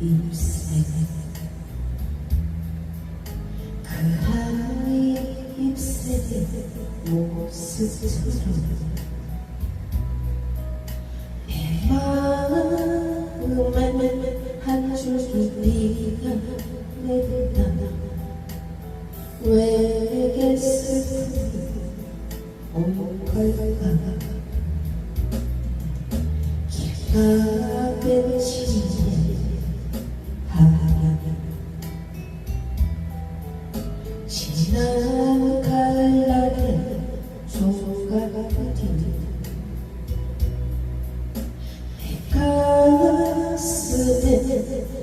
잎새 그 하루의 잎새 모습처럼 내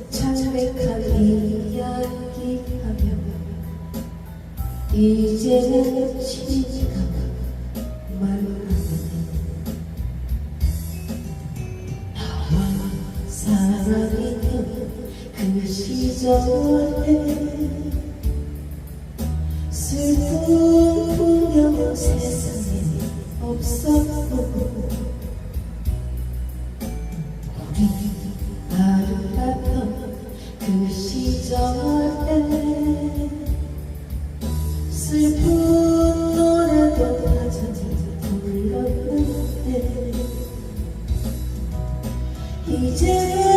창백한 이야기하며 이제는 지가 그 시절에 슬픈 풍경 세상에 없었고 우리 아름다웠던 그 시절에 슬픈 노래도 다져 불렀는데 이제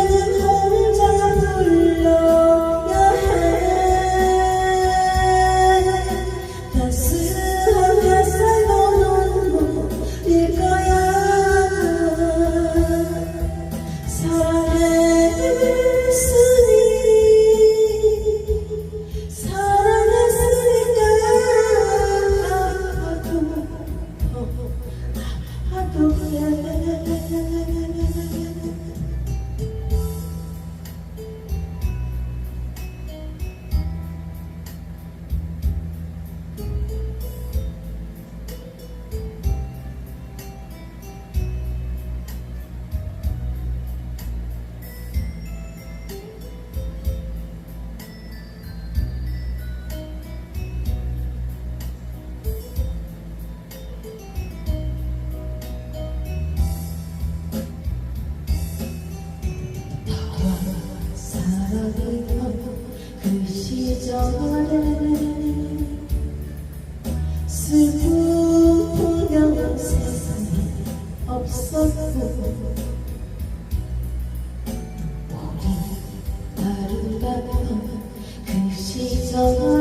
그 시절에 슬픈 풍경은 세상에 없었고 우리 아름답던 그 시절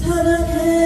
사랑했으니